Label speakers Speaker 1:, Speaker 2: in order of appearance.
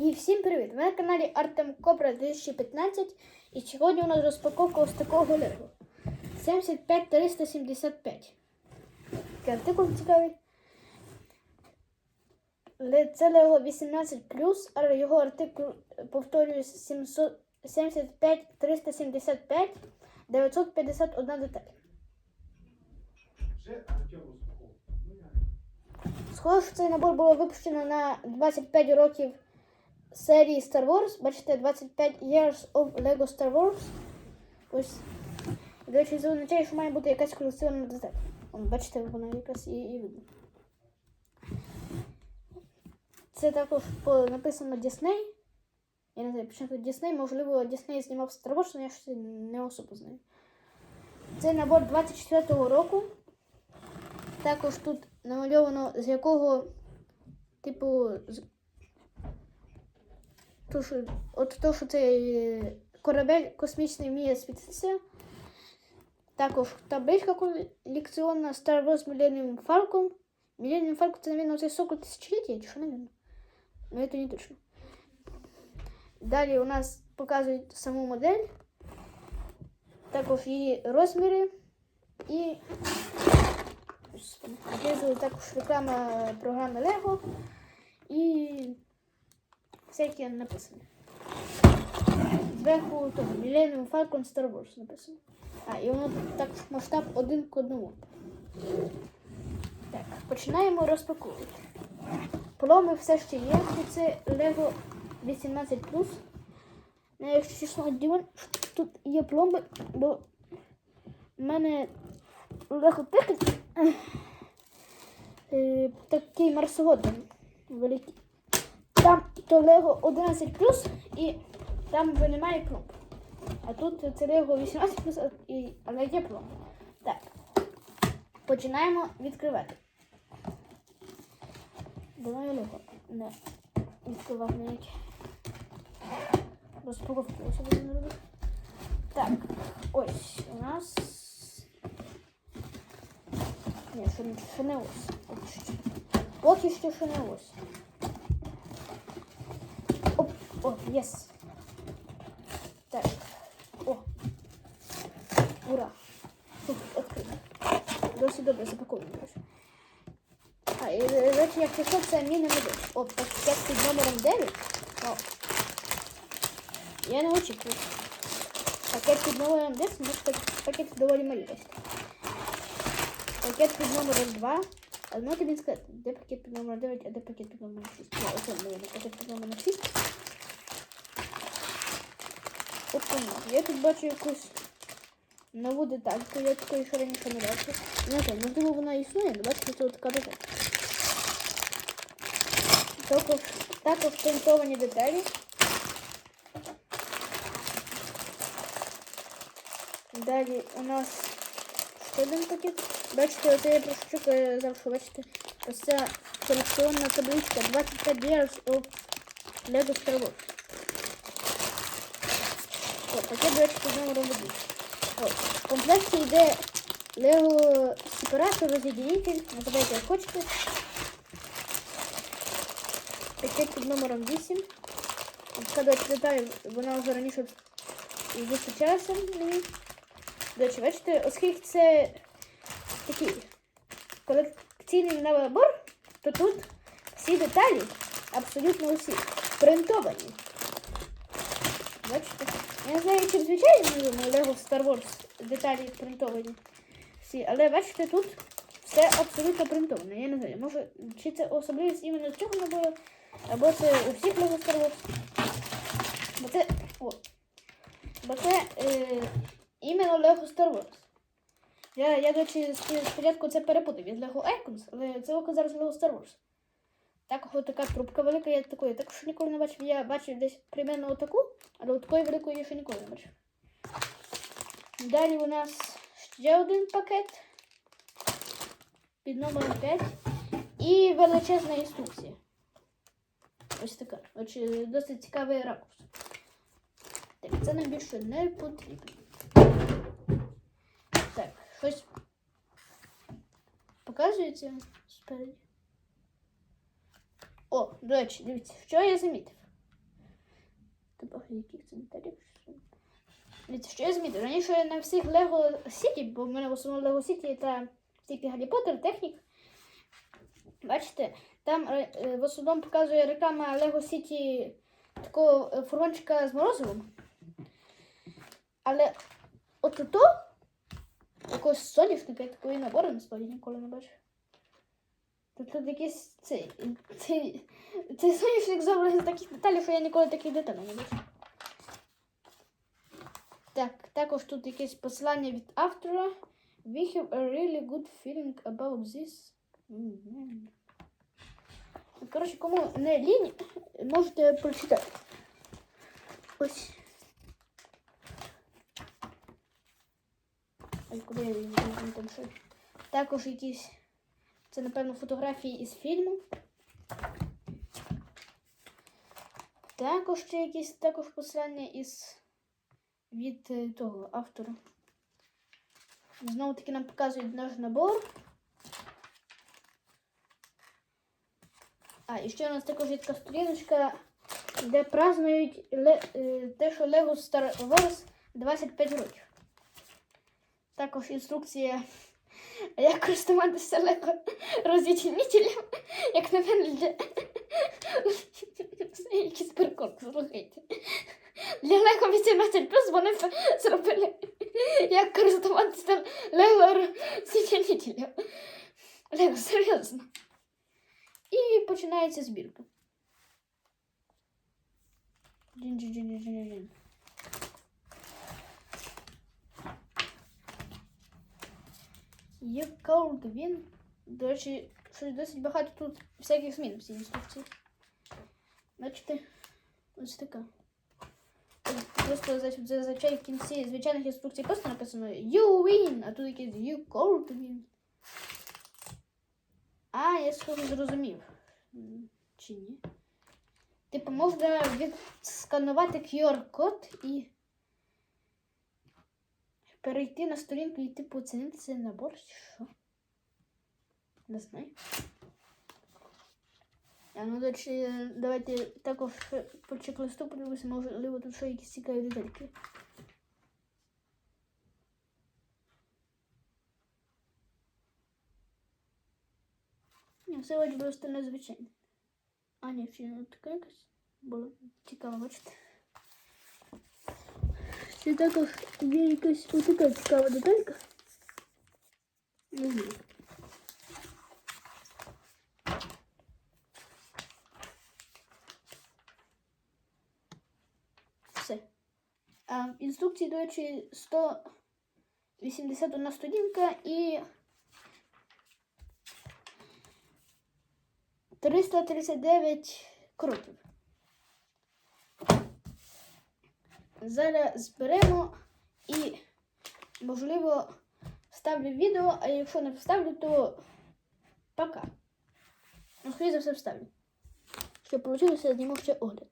Speaker 1: І всім привіт! Ви на каналі Артем Кобра 2015 і сьогодні у нас розпаковка ось такого Лего 75375. Такий артикул цікавий. Це Лего 18 але його артикул повторюю 700 75 375 951 деталь.
Speaker 2: Ну.
Speaker 1: Схоже, що цей набор було випущено на 25 років серії Star Wars. Бачите, 25 Years of Lego Star Wars. Ось. До речі, це означає, що має бути якась колекціонна деталь. Вон, бачите, вона якраз і, видно. Це також написано Disney. Я не знаю, чому тут Disney, можливо, Disney знімав Star Wars, але я щось не особо знаю. Це набор 24-го року. Також тут намальовано, з якого, типу. То, що, от то, що цей корабель космічний вміє світитися. Також табличка колекціонна Star Wars Millennium Falcon. Millennium Falcon це, мабуть, цей сокол тисячоліття, чи що, мабуть? Ну, це не точно. Далі у нас показують саму модель, також її розміри і Знизу також реклама програми Lego і всякі написані. Зверху того Millennium Falcon Star Wars написано. А, і воно також масштаб один к одному. Так, починаємо розпаковувати. Поломи все ще є, це Lego 18. Ну, якщо чесно, дивен, що тут є пломби, бо в мене Ticket е, такий марсовод великий. То Лего 11 і там вже немає пломб. А тут це Лего 18 а- і, але є пломб. Так. Починаємо відкривати. Давай Лего. Не відкривав ніякі. Розпаковку ось будемо робити. Так, ось у нас. Ні, що, не ось. Поки що, що не ось. Оп, о, єс. Так. О. Ура. Фух, відкрито. Досить добре запаковано. до речі. А, і, до речі, якщо що, це міни модель. О, пакет під номером 9. О. Я не очікую. Пакет під номером 10, ну, так, пакет доволі малий. бачите. Пакет під номером 2. А ну тобі сказати, де пакет під номером 9, а де пакет під номером 6. Ну, оце, мабуть, пакет під номером 6. Опа, я тут бачу якусь нову детальку, я такої ще раніше не бачив. Не знаю, можливо вона існує, але бачите, це така деталь. Також, також принтовані деталі. Далі у нас ще один пакет. Бачите, оце я про що казав, бачите, ось ця колекціонна табличка 25 Years of Lego Star Wars. О, пакет, до речі, номером 1. В комплекті йде Lego сепаратор, роз'єдинитель, називайте як хочете. Пакет під номером 8. Така, деталь, вона вже раніше зустрічалася мені. До речі, бачите, оскільки це такий колекційний набор, то тут всі деталі, абсолютно усі, принтовані. Бачите? Я не знаю, чи в звичайному Lego Star Wars деталі принтовані всі, але бачите, тут все абсолютно принтоване. Я не знаю, може, чи це особливість іменно цього набору, або це у всіх Lego Star Wars. Бо це. О. Бо це е, іменно Lego Star Wars. Я, я до речі, спочатку це перепутав від Lego Icons, але це око зараз Lego Star Wars. Також така трубка велика, я такої також ніколи не бачив. Я бачив десь примерно отаку, але такої великої я ще ніколи не бачив. Далі у нас ще один пакет під номером 5 і величезна інструкція. Ось така. Отже, досить цікавий ракурс. Так, це нам більше не потрібно. Так, щось показується спереді. О, до речі, дивіться, що я замітив. Типа, яких це? Дивіться, що я змітив? Раніше я на всіх Lego City, бо в мене в основному Lego City та тільки Гаррі Поттер, технік. Бачите, там е, е, в основному показує реклама Lego City такого е, фургончика з морозивом. Але от то якогось соняшника, я такої набору на столі ніколи не бачив. Тут, якийсь цей, цей, цей соняшник зроблений з таких деталей, що я ніколи таких деталей не бачив. Так, також тут якесь посилання від автора. We have a really good feeling about this. Коротше, кому не лінь, можете прочитати. Ось. Ой, куди я її там ще? Також якісь. Це, напевно, фотографії із фільму. Також ще якісь також посилання із від е, того автора. Знову таки нам показують наш набор. А, і ще у нас також є така сторіночка, де празднують ле, е, те, що Lego Star Wars 25 років. Також інструкція, як користуватися Lego розвідчинителем, як на мене для якийсь прикол, слухайте. Для Lego 18 плюс вони зробили, як користуватися Lego розвідчинителем. Lego, серйозно. І починається збірка. Джин-джин-джин-джин-джин. Є Cold Win. До речі, щось досить багато тут всяких змін в цій інструкції. Бачите, ось така. Просто за- зазвичай в кінці звичайних інструкцій просто написано You win, а тут якийсь You cold win. А, я схоже зрозумів. Чи ні? Типу, можна відсканувати QR-код і перейти на сторінку і типу оцінити цей набор, чи що? Не знаю. А ну, речі, давайте також по чек-листу подивимося, можливо, тут ще якісь цікаві детальки. Ні, все вроді просто незвичайне. А, ні, ще не така якась була цікава, бачите. Ще також є якась отака цікава деталька. Не знаю. Все. А, в інструкції, до речі, 181 сторінка і 339 кроків. Зараз зберемо і, можливо, вставлю відео, а якщо не вставлю, то пока. Ну, скоріше за все вставлю. Щоб вийшло, зніму ще огляд.